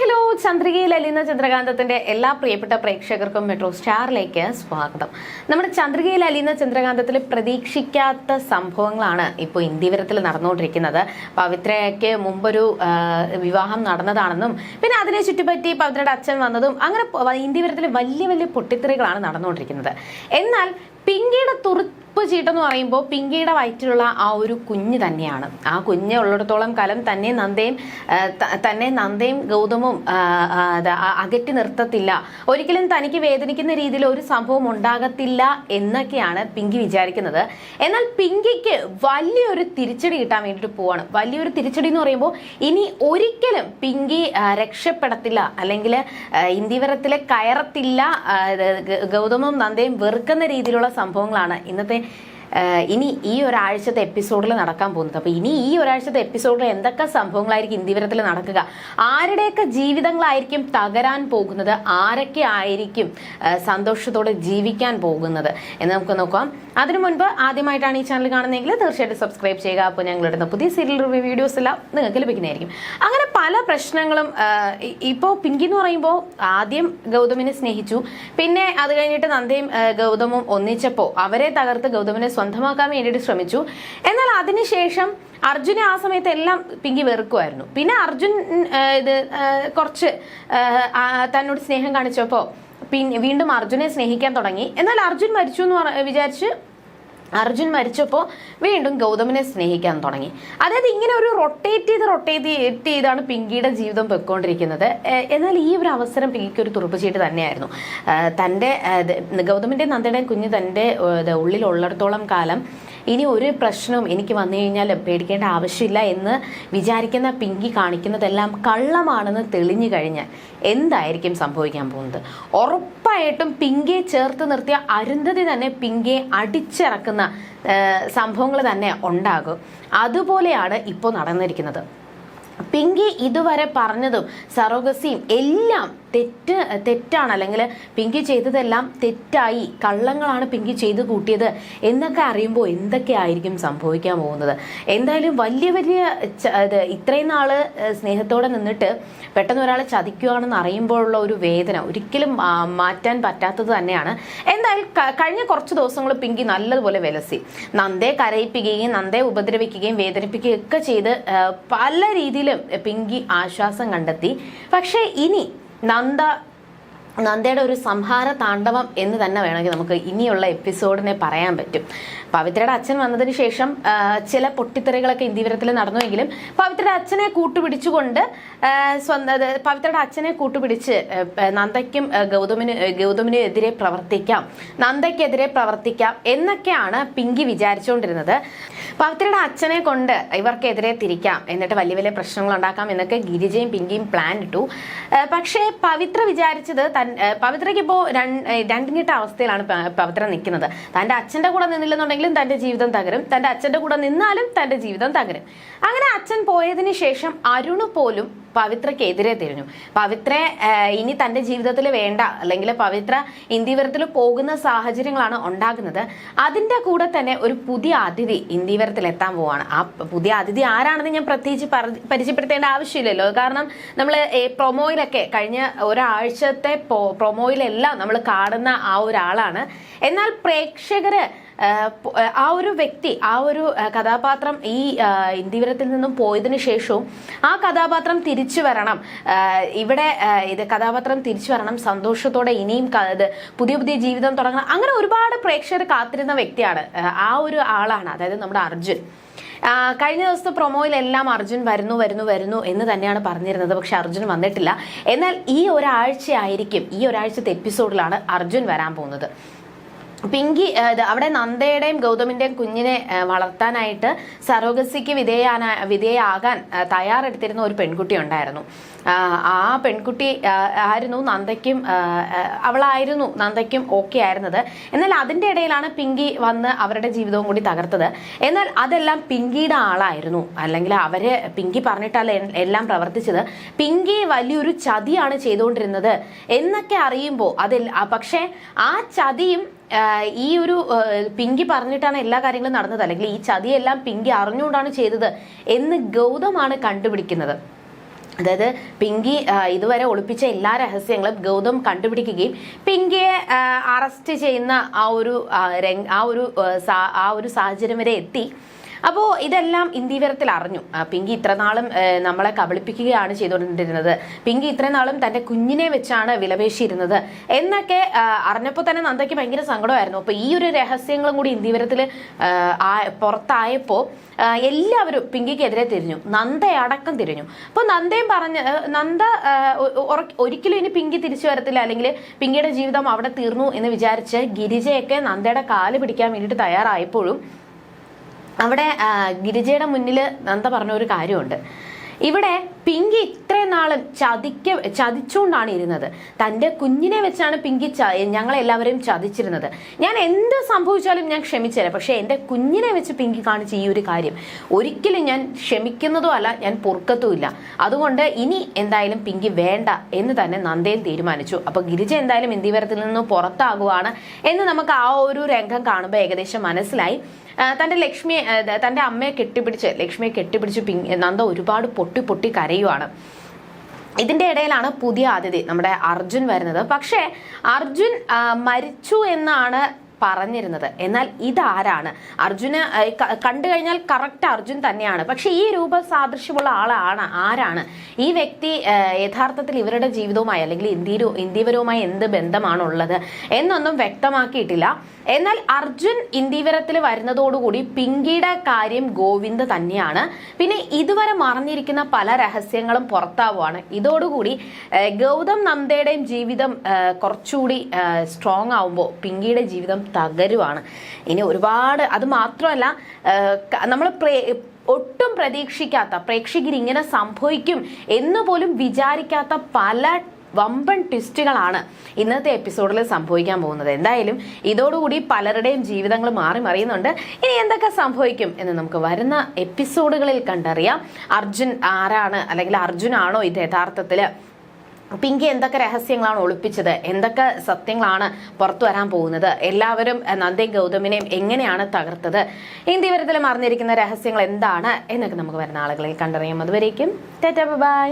Hello ചന്ദ്രികയിൽ അലിയുന്ന ചന്ദ്രകാന്തത്തിന്റെ എല്ലാ പ്രിയപ്പെട്ട പ്രേക്ഷകർക്കും മെട്രോ സ്റ്റാറിലേക്ക് സ്വാഗതം. നമ്മുടെ ചന്ദ്രികയിൽ അലിയുന്ന ചന്ദ്രകാന്തത്തിൽ പ്രതീക്ഷിക്കാത്ത സംഭവങ്ങളാണ് ഇപ്പോൾ ഇന്ത്യവരത്തിൽ നടന്നുകൊണ്ടിരിക്കുന്നത്. പവിത്രയ്ക്ക് മുമ്പൊരു വിവാഹം നടന്നതാണെന്നും പിന്നെ അതിനെ ചുറ്റിപ്പറ്റി പവിത്രയുടെ അച്ഛൻ വന്നതും അങ്ങനെ ഇന്ത്യവരത്തിൽ വലിയ വലിയ പൊട്ടിത്തെറികളാണ് നടന്നുകൊണ്ടിരിക്കുന്നത്. എന്നാൽ പിങ്കിയുടെ തുറുപ്പ് ചീട്ടെന്ന് പറയുമ്പോൾ പിങ്കിയുടെ വയറ്റിലുള്ള ആ ഒരു കുഞ്ഞ് തന്നെയാണ്. ആ കുഞ്ഞ് ഉള്ളിടത്തോളം കാലം തന്നെ നന്ദയും തന്നെ നന്ദയും ഗൗതമും അകറ്റി നിർത്തത്തില്ല. ഒരിക്കലും തനിക്ക് വേദനിക്കുന്ന രീതിയിൽ ഒരു സംഭവം ഉണ്ടാകത്തില്ല എന്നൊക്കെയാണ് പിങ്കി വിചാരിക്കുന്നത്. എന്നാൽ പിങ്കിക്ക് വലിയൊരു തിരിച്ചടി കിട്ടാൻ വേണ്ടിയിട്ട് പോവാണ്. വലിയൊരു തിരിച്ചടി എന്ന് പറയുമ്പോൾ ഇനി ഒരിക്കലും പിങ്കി രക്ഷപ്പെടത്തില്ല. അല്ലെങ്കിൽ ഇന്ത്യവരത്തിലെ കയറത്തില്ല. ഗൗതമും നന്ദയും വെറുക്കുന്ന രീതിയിലുള്ള സംഭവങ്ങളാണ് ഇന്നത്തെ ഇനി ഈ ഒരാഴ്ചത്തെ എപ്പിസോഡിൽ നടക്കാൻ പോകുന്നത്. അപ്പോൾ ഇനി ഈ ഒരാഴ്ചത്തെ എപ്പിസോഡിൽ എന്തൊക്കെ സംഭവങ്ങളായിരിക്കും ഇന്ത്യവരത്തിൽ നടക്കുക? ആരുടെയൊക്കെ ജീവിതങ്ങളായിരിക്കും തകരാൻ പോകുന്നത്? ആരൊക്കെ ആയിരിക്കും സന്തോഷത്തോടെ ജീവിക്കാൻ പോകുന്നത്? എന്ന് നമുക്ക് നോക്കാം. അതിനു മുൻപ് ആദ്യമായിട്ടാണ് ഈ ചാനൽ കാണുന്നതെങ്കിൽ തീർച്ചയായിട്ടും സബ്സ്ക്രൈബ് ചെയ്യുക. അപ്പോൾ ഞങ്ങളുടെ പുതിയ സീരിയൽ റിവ്യൂ വീഡിയോസ് എല്ലാം നിങ്ങൾക്ക് ലഭിക്കുന്നതായിരിക്കും. അങ്ങനെ പല പ്രശ്നങ്ങളും ഇപ്പോൾ പിങ്കി എന്ന് പറയുമ്പോൾ ആദ്യം ഗൗതമിനെ സ്നേഹിച്ചു. പിന്നെ അത് കഴിഞ്ഞിട്ട് നന്ദയും ഗൗതമും ഒന്നിച്ചപ്പോൾ അവരെ തകർത്ത് ഗൗതമിനെ സ്വന്തമാക്കാൻ വേണ്ടിയിട്ട് ശ്രമിച്ചു. എന്നാൽ അതിനുശേഷം അർജുനെ ആ സമയത്ത് എല്ലാം പിങ്കി വെറുക്കുമായിരുന്നു പിന്നെ അർജുൻ ഇത് കുറച്ച് തന്നോട് സ്നേഹം കാണിച്ചപ്പോൾ പിന്നെ വീണ്ടും അർജുനെ സ്നേഹിക്കാൻ തുടങ്ങി. എന്നാൽ അർജുൻ മരിച്ചു എന്ന് വിചാരിച്ച് അർജുൻ മരിച്ചപ്പോൾ വീണ്ടും ഗൗതമിനെ സ്നേഹിക്കാൻ തുടങ്ങി. അതായത് ഇങ്ങനെ ഒരു റൊട്ടേറ്റ് ചെയ്ത് റൊട്ടേറ്റ് ചെയ്താണ് പിങ്കിയുടെ ജീവിതം പൊയ്ക്കൊണ്ടിരിക്കുന്നത്. എന്നാൽ ഈ ഒരു അവസരം പിങ്കിക്ക് ഒരു തുറപ്പുചീട്ട് തന്നെയായിരുന്നു. തന്റെ ഗൗതമിന്റെ നന്ദയുടെയും കുഞ്ഞ് തന്റെ ഉള്ളിലുള്ളിടത്തോളം കാലം ഇനി ഒരു പ്രശ്നവും എനിക്ക് വന്നു കഴിഞ്ഞാൽ പേടിക്കേണ്ട ആവശ്യമില്ല എന്ന് വിചാരിക്കുന്ന പിങ്കി കാണിക്കുന്നതെല്ലാം കള്ളമാണെന്ന് തെളിഞ്ഞു കഴിഞ്ഞാൽ എന്തായിരിക്കും സംഭവിക്കാൻ പോകുന്നത്? ഉറപ്പായിട്ടും പിങ്കിയെ ചേർത്ത് നിർത്തിയ അരുന്ധതി തന്നെ പിങ്കിയെ അടിച്ചിറക്കുന്ന സംഭവങ്ങൾ തന്നെ ഉണ്ടാകും. അതുപോലെയാണ് ഇപ്പോൾ നടന്നിരിക്കുന്നത്. പിങ്കി ഇതുവരെ പറഞ്ഞതും സറോഗസിയും എല്ലാം തെറ്റ് തെറ്റാണ്. അല്ലെങ്കിൽ പിങ്കി ചെയ്തതെല്ലാം തെറ്റായി കള്ളങ്ങളാണ് പിങ്കി ചെയ്തു കൂട്ടിയത് എന്നൊക്കെ അറിയുമ്പോൾ എന്തൊക്കെ ആയിരിക്കും സംഭവിക്കാൻ പോകുന്നത്? എന്തായാലും വലിയ വലിയ ഇത്രയും നാൾ സ്നേഹത്തോടെ നിന്നിട്ട് പെട്ടെന്ന് ഒരാളെ ചതിക്കുകയാണെന്ന് അറിയുമ്പോഴുള്ള ഒരു വേദന ഒരിക്കലും മാറ്റാൻ പറ്റാത്തത് തന്നെയാണ്. എന്തായാലും കഴിഞ്ഞ കുറച്ച് ദിവസങ്ങൾ പിങ്കി നല്ലതുപോലെ വിലസി. നന്ദേ കരയിപ്പിക്കുകയും നന്ദേ ഉപദ്രവിക്കുകയും വേദനിപ്പിക്കുകയും ഒക്കെ ചെയ്ത് പല രീതിയിലും പിങ്കി ആശ്വാസം കണ്ടെത്തി. പക്ഷേ ഇനി നന്ദ നന്ദയുടെ ഒരു സംഹാര താണ്ഡവം എന്ന് തന്നെ വേണമെങ്കിൽ നമുക്ക് ഇനിയുള്ള എപ്പിസോഡിനെ പറയാൻ പറ്റും. പവിത്രയുടെ അച്ഛൻ വന്നതിന് ശേഷം ചില പൊട്ടിത്തെറികളൊക്കെ ഇന്ത്യവരത്തിൽ നടന്നുവെങ്കിലും പവിത്രയുടെ അച്ഛനെ കൂട്ടുപിടിച്ചുകൊണ്ട് സ്വന്തം പവിത്രയുടെ അച്ഛനെ കൂട്ടുപിടിച്ച് നന്ദയ്ക്കും ഗൗതമിന് ഗൗതമിനും എതിരെ പ്രവർത്തിക്കാം നന്ദയ്ക്കെതിരെ പ്രവർത്തിക്കാം എന്നൊക്കെയാണ് പിങ്കി വിചാരിച്ചുകൊണ്ടിരുന്നത്. പവിത്രയുടെ അച്ഛനെ കൊണ്ട് ഇവർക്കെതിരെ തിരിക്കാം എന്നിട്ട് വലിയ വലിയ പ്രശ്നങ്ങൾ ഉണ്ടാക്കാം എന്നൊക്കെ ഗിരിജയും പിങ്കിയും പ്ലാൻ ഇട്ടു. പക്ഷേ പവിത്ര വിചാരിച്ചത് പവിത്രയ്ക്ക് ഇപ്പോൾ കിട്ട അവസ്ഥയിലാണ് പവിത്ര നിൽക്കുന്നത് തന്റെ അച്ഛന്റെ കൂടെ നിന്നില്ലെന്നുണ്ടെങ്കിലും തന്റെ ജീവിതം തകരും. തന്റെ അച്ഛന്റെ കൂടെ നിന്നാലും തന്റെ ജീവിതം തകരും. അങ്ങനെ അച്ഛൻ പോയതിന് ശേഷം അരുണ് പോലും പവിത്രയ്ക്ക് എതിരെ തിരിഞ്ഞു. പവിത്ര ഇനി തന്റെ ജീവിതത്തിൽ വേണ്ട അല്ലെങ്കിൽ പവിത്ര ഇന്ത്യവരത്തിൽ പോകുന്ന സാഹചര്യങ്ങളാണ് ഉണ്ടാകുന്നത്. അതിന്റെ കൂടെ തന്നെ ഒരു പുതിയ അതിഥി ഇന്ത്യവരത്തിൽ എത്താൻ പോവാണ്. ആ പുതിയ അതിഥി ആരാണെന്ന് ഞാൻ പ്രത്യേകിച്ച് പരിചയപ്പെടുത്തേണ്ട ആവശ്യമില്ലല്ലോ. കാരണം നമ്മൾ പ്രൊമോയിലൊക്കെ കഴിഞ്ഞ ഒരാഴ്ചത്തെ പ്രൊമോയിലെല്ലാം നമ്മൾ കാണുന്ന ആ ഒരാളാണ്. എന്നാൽ പ്രേക്ഷകര് ആ, ഒരു വ്യക്തി ആ ഒരു കഥാപാത്രം ഈ ഇന്ദിവരത്തിൽ നിന്നും പോയതിനു ശേഷവും ആ കഥാപാത്രം തിരിച്ചു വരണം. ഇവിടെ ഇത് കഥാപാത്രം തിരിച്ചു വരണം. സന്തോഷത്തോടെ ഇനിയും പുതിയ പുതിയ ജീവിതം തുടങ്ങണം. അങ്ങനെ ഒരുപാട് പ്രേക്ഷകർ കാത്തിരുന്ന വ്യക്തിയാണ് ആ, ഒരു ആളാണ് അതായത് നമ്മുടെ അർജുൻ. കഴിഞ്ഞ ദിവസത്തെ പ്രൊമോയിലെല്ലാം അർജുൻ വരുന്നു വരുന്നു വരുന്നു എന്ന് തന്നെയാണ് പറഞ്ഞിരുന്നത്. പക്ഷെ അർജുൻ വന്നിട്ടില്ല. എന്നാൽ ഈ ഒരാഴ്ചയായിരിക്കും ഈ ഒരാഴ്ചത്തെ എപ്പിസോഡിലാണ് അർജുൻ വരാൻ പോകുന്നത്. പിങ്കി അവിടെ നന്ദയുടെയും ഗൗതമിന്റെയും കുഞ്ഞിനെ വളർത്താനായിട്ട് സറോഗസിക്ക് വിധേയാന വിധേയാകാൻ തയ്യാറെടുത്തിരുന്ന ഒരു പെൺകുട്ടി ഉണ്ടായിരുന്നു. ആ, പെൺകുട്ടി ആയിരുന്നു നന്ദയ്ക്കും അവളായിരുന്നു നന്ദയ്ക്കും ഓക്കെ ആയിരുന്നത്. എന്നാൽ അതിന്റെ ഇടയിലാണ് പിങ്കി വന്ന് അവരുടെ ജീവിതവും കൂടി തകർത്തത്. എന്നാൽ അതെല്ലാം പിങ്കിയുടെ ആളായിരുന്നു. അല്ലെങ്കിൽ അവർ പിങ്കി പറഞ്ഞിട്ടല്ല എല്ലാം പ്രവർത്തിച്ചത്. പിങ്കി വലിയൊരു ചതിയാണ് ചെയ്തുകൊണ്ടിരുന്നത് എന്നൊക്കെ അറിയുമ്പോൾ അതിൽ പക്ഷേ ആ ചതിയും ഈ ഒരു പിങ്കി പറഞ്ഞിട്ടാണ് എല്ലാ കാര്യങ്ങളും നടന്നത്. അല്ലെങ്കിൽ ഈ ചതിയെല്ലാം പിങ്കി അറിഞ്ഞുകൊണ്ടാണ് ചെയ്തത് എന്ന് ഗൗതമാണ് കണ്ടുപിടിക്കുന്നത്. അതായത് പിങ്കി ഇതുവരെ ഒളിപ്പിച്ച എല്ലാ രഹസ്യങ്ങളും ഗൗതം കണ്ടുപിടിക്കുകയും പിങ്കിയെ അറസ്റ്റ് ചെയ്യുന്ന ആ ഒരു ആ, ഒരു ആ ഒരു സാഹചര്യം വരെ എത്തി. അപ്പോൾ ഇതെല്ലാം ഇന്ദീവരത്തിൽ അറിഞ്ഞു. പിങ്കി ഇത്രനാളും നാളും നമ്മളെ കബളിപ്പിക്കുകയാണ് ചെയ്തുകൊണ്ടിരുന്നത്. പിങ്കി ഇത്രനാളും തന്റെ കുഞ്ഞിനെ വെച്ചാണ് വിലപേശിയിരുന്നത് എന്നൊക്കെ അറിഞ്ഞപ്പോൾ തന്നെ നന്ദയ്ക്ക് ഭയങ്കര സങ്കടമായിരുന്നു. അപ്പോൾ ഈ ഒരു രഹസ്യങ്ങളും കൂടി ഇന്ദീവരത്തിൽ പുറത്തായപ്പോൾ എല്ലാവരും പിങ്കിക്കെതിരെ തിരിഞ്ഞു. നന്ദയടക്കം തിരിഞ്ഞു. അപ്പോൾ നന്ദയും പറഞ്ഞ് നന്ദ ഒരിക്കലും ഇനി പിങ്കി തിരിച്ചു വരത്തില്ല. അല്ലെങ്കിൽ പിങ്കിയുടെ ജീവിതം അവിടെ തീർന്നു എന്ന് വിചാരിച്ച് ഗിരിജയൊക്കെ നന്ദയുടെ കാൽ പിടിക്കാൻ വേണ്ടിയിട്ട് തയ്യാറായപ്പോഴും അവിടെ ഗിരിജയുടെ മുന്നിൽ നന്ദ പറഞ്ഞ ഒരു കാര്യമുണ്ട്. ഇവിടെ പിങ്കി ഇത്രയും നാളും ചതിക്ക ചതിച്ചുകൊണ്ടാണ് ഇരുന്നത്. തന്റെ കുഞ്ഞിനെ വെച്ചാണ് പിങ്കി ഞങ്ങളെല്ലാവരെയും ചതിച്ചിരുന്നത്. ഞാൻ എന്ത് സംഭവിച്ചാലും ഞാൻ ക്ഷമിച്ചുതരാം പക്ഷേ എന്റെ കുഞ്ഞിനെ വെച്ച് പിങ്കി കാണിച്ച ഈ ഒരു കാര്യം ഒരിക്കലും ഞാൻ ക്ഷമിക്കുന്നതും അല്ല ഞാൻ പൊറുക്കത്തുമില്ല അതുകൊണ്ട് ഇനി എന്തായാലും പിങ്കി വേണ്ട എന്ന് തന്നെ നന്ദയും തീരുമാനിച്ചു. അപ്പോൾ ഗിരിജ എന്തായാലും ഇന്ത്യവരത്തിൽ നിന്ന് പുറത്താകുവാണ് എന്ന് നമുക്ക് ആ ഒരു രംഗം കാണുമ്പോൾ ഏകദേശം മനസ്സിലായി. ആ, തന്റെ ലക്ഷ്മിയെ തന്റെ അമ്മയെ കെട്ടിപ്പിടിച്ച് ലക്ഷ്മിയെ കെട്ടിപ്പിടിച്ച് പിങ് നന്ദ ഒരുപാട് പൊട്ടി പൊട്ടി കരയുവാണ്. ഇതിന്റെ ഇടയിലാണ് പുതിയ അതിഥി നമ്മുടെ അർജുൻ വരുന്നത്. പക്ഷേ അർജുൻ മരിച്ചു എന്നാണ് പറഞ്ഞിരുന്നത്. എന്നാൽ ഇതാരാണ്? അർജുന് കണ്ടു കഴിഞ്ഞാൽ കറക്റ്റ് അർജുൻ തന്നെയാണ്. പക്ഷെ ഈ രൂപ സാദൃശ്യമുള്ള ആളാണ് ആരാണ്? ഈ വ്യക്തി യഥാർത്ഥത്തിൽ ഇവരുടെ ജീവിതവുമായി അല്ലെങ്കിൽ ഇന്ത്യ ഇന്ത്യവരുമായി എന്ത് ബന്ധമാണുള്ളത് എന്നൊന്നും വ്യക്തമാക്കിയിട്ടില്ല. എന്നാൽ അർജുൻ ഇന്ദീവരത്തിൽ വരുന്നതോടുകൂടി പിങ്കിയുടെ കാര്യം ഗോവിന്ദ് തന്നെയാണ്. പിന്നെ ഇതുവരെ മറഞ്ഞിരിക്കുന്ന പല രഹസ്യങ്ങളും പുറത്താവുകയാണ് ഇതോടുകൂടി ഗൗതം നന്ദയുടെയും ജീവിതം കുറച്ചുകൂടി സ്ട്രോങ് ആവുമ്പോൾ പിങ്കിയുടെ ജീവിതം തകരുവാണ്. ഇനി ഒരുപാട് അത് മാത്രമല്ല നമ്മൾ ഒട്ടും പ്രതീക്ഷിക്കാത്ത പ്രേക്ഷകർ ഇങ്ങനെ സംഭവിക്കും എന്ന് പോലും വിചാരിക്കാത്ത പല വമ്പൻ ട്വിസ്റ്റുകളാണ് ഇന്നത്തെ എപ്പിസോഡിൽ സംഭവിക്കാൻ പോകുന്നത്. എന്തായാലും ഇതോടുകൂടി പലരുടെയും ജീവിതങ്ങൾ മാറി മറിയുന്നുണ്ട്. ഇനി എന്തൊക്കെ സംഭവിക്കും എന്ന് നമുക്ക് വരുന്ന എപ്പിസോഡുകളിൽ കണ്ടറിയാം. അർജുൻ ആരാണ്? അല്ലെങ്കിൽ അർജുനാണോ ഇത് യഥാർത്ഥത്തിൽ പിങ്കി എന്തൊക്കെ രഹസ്യങ്ങളാണ് ഒളിപ്പിച്ചത്? എന്തൊക്കെ സത്യങ്ങളാണ് പുറത്തു വരാൻ പോകുന്നത്? എല്ലാവരും നന്ദി ഗൗതമിനെയും എങ്ങനെയാണ് തകർത്തത്? ഇന്ത്യവരത്തിൽ മറിഞ്ഞിരിക്കുന്ന രഹസ്യങ്ങൾ എന്താണ് എന്നൊക്കെ നമുക്ക് വരുന്ന ആളുകളിൽ കണ്ടറിയാം. അതുവരേക്കും ബൈ.